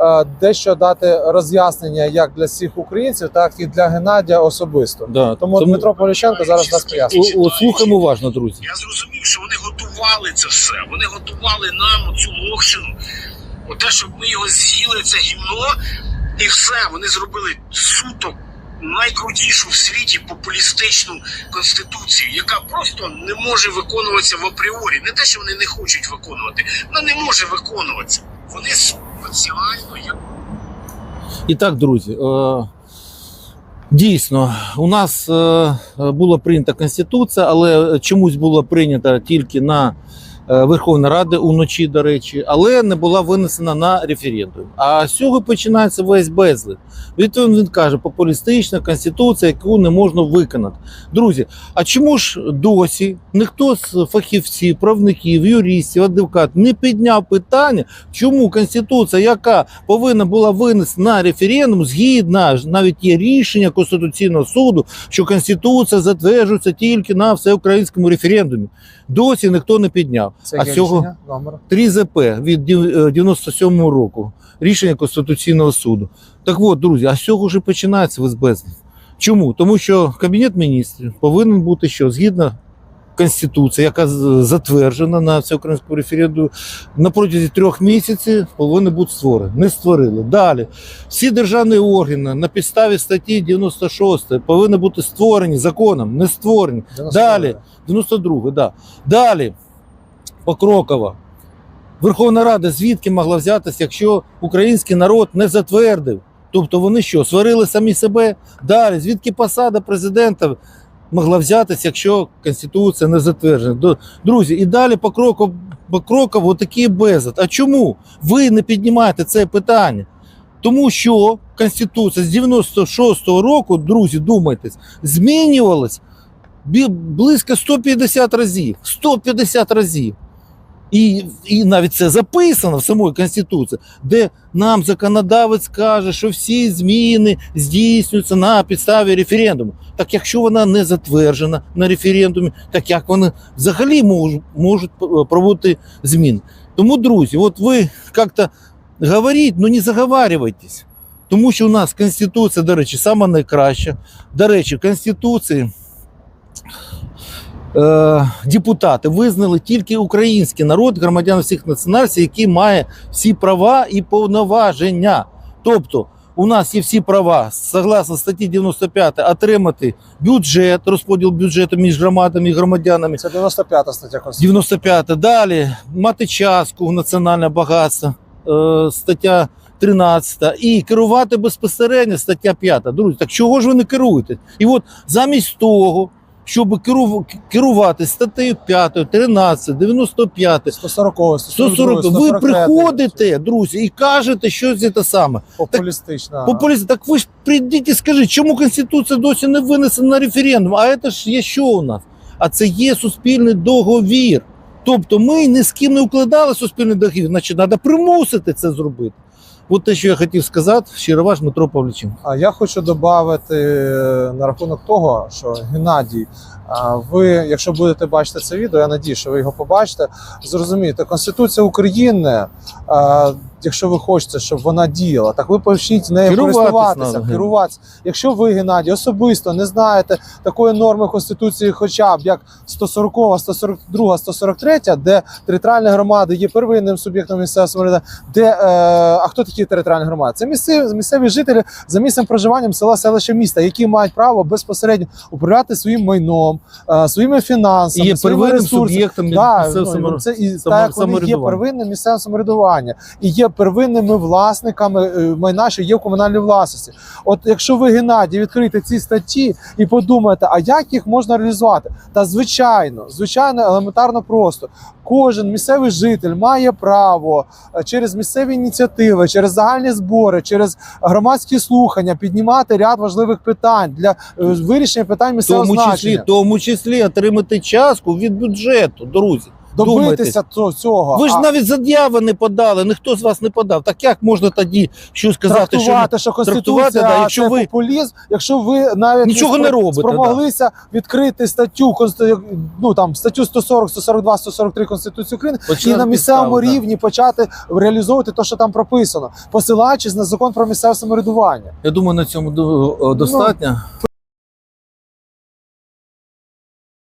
е, дещо дати роз'яснення як для всіх українців, так і для Геннадія особисто. Да. Тому Дмитро Поліщенко зараз нас пояснить. О, о, слухаємо уважно, друзі. Я зрозумів, що вони готували це все. Вони готували нам цю локшину. Оте, щоб ми його з'їли, це гімно, і все. Вони зробили суто найкрутішу в світі популістичну конституцію, яка просто не може виконуватися в апріорі. Не те, що вони не хочуть виконувати, вона не може виконуватися. Вони спеціально є. І так, друзі, е, дійсно, у нас е, була прийнята Конституція, але чомусь була прийнята тільки на е, Верховній Раді уночі, до речі, але не була винесена на референдум. А з цього починається весь безлад. Відповідно, він каже, популістична конституція, яку не можна виконати. Друзі, а чому ж досі ніхто з фахівців, правників, юристів, адвокатів не підняв питання, чому конституція, яка повинна була винесена на референдум, згідно ж навіть є рішення Конституційного суду, що конституція затверджується тільки на всеукраїнському референдумі. Досі ніхто не підняв. Це а цього номер. 3 ЗП від 97 року. Рішення Конституційного суду. Так от, друзі, а з цього вже починається весь Чому? Тому що Кабінет міністрів повинен бути що згідно Конституції, яка затверджена на всеукраїнському референдумі, на протязі трьох місяців повинні бути створені. Не створили. Далі всі державні органи на підставі статті 96 повинні бути створені законом, не створені. Далі. 92 да. Далі, покроково. Верховна Рада звідки могла взятися, якщо український народ не затвердив? Тобто вони що, сварили самі себе? Далі, звідки посада президента могла взятися, якщо Конституція не затверджена? Друзі, і далі покроково, покроково такий безлад. А чому ви не піднімаєте це питання? Тому що Конституція з 96-го року, друзі, думайтесь, змінювалась близько 150 разів. 150 разів. І, і навіть це записано в самій Конституції, де нам законодавець каже, що всі зміни здійснюються на підставі референдуму. Так якщо вона не затверджена на референдумі, так як вони взагалі можуть, можуть проводити зміни? Тому, друзі, от ви як-то говоріть, ну не заговарюйтесь. Тому що у нас Конституція, до речі, сама найкраща. До речі, Конституції е, депутати визнали тільки український народ, громадян всіх національностей, який має всі права і повноваження. Тобто, у нас є всі права, согласно статті 95, отримати бюджет, розподіл бюджету між громадами і громадянами. Це 95 стаття Конституції. 95 далі мати частку національне багатство, е, стаття 13, і керувати безпосередньо стаття 5. Друзі, так чого ж ви не керуєте? І от замість того, щоб керу- керувати статтею 5, 13, 95, 140, 140, 140, ви приходите, друзі, і кажете, що це те саме. Популістична. Популіст, так ви ж прийдіть і скажіть, чому Конституція досі не винесена на референдум? А це ж є що у нас? А це є суспільний договір. Тобто ми ні з ким не укладали суспільний договір, значить, треба примусити це зробити. От те, що я хотів сказати, щиро ваш Дмитро Павлічин. А я хочу додати на рахунок того, що Геннадій, ви, якщо будете бачити це відео, я надію, що ви його побачите. Зрозумієте, Конституція України, якщо ви хочете, щоб вона діяла, так ви почніть нею Керуватись користуватися, керуватися. Якщо ви, Геннадій, особисто не знаєте такої норми Конституції, хоча б як 140, 142, 143, де територіальні громади є первинним суб'єктом місцевого самоврядування, де е, а хто такі територіальні громади? Це місцеві, місцеві жителі за місцем проживанням села, селища, міста, які мають право безпосередньо управляти своїм майном, е, своїми фінансами, є своїми первинним ресурсами. суб'єктом Да, місцевого ну, це і так, вони є первинним місцевим самоврядування і є первинними власниками е, майна, що є в комунальній власності. От якщо ви Геннадій відкриєте ці статті і подумаєте, а як їх можна реалізувати? Та звичайно, звичайно, елементарно просто. Кожен місцевий житель має право е, через місцеві ініціативи, через загальні збори, через громадські слухання піднімати ряд важливих питань для е, вирішення питань місцевого тому числі, значення. тому числі отримати частку від бюджету, друзі. Добитися цього- цього. Ви ж а навіть заяви не подали, ніхто з вас не подав. Так як можна тоді щось сказати, що трактувати, що конституція трактувати, да, якщо це ви- популізм, якщо ви навіть Нічого не спро- робите, спромоглися відкрити статтю ну там статтю 140, 142, 143 Конституції України і на місцевому підстави, да. рівні почати реалізовувати те, що там прописано, посилаючись на закон про місцеве самоврядування. Я думаю, на цьому до- достатньо.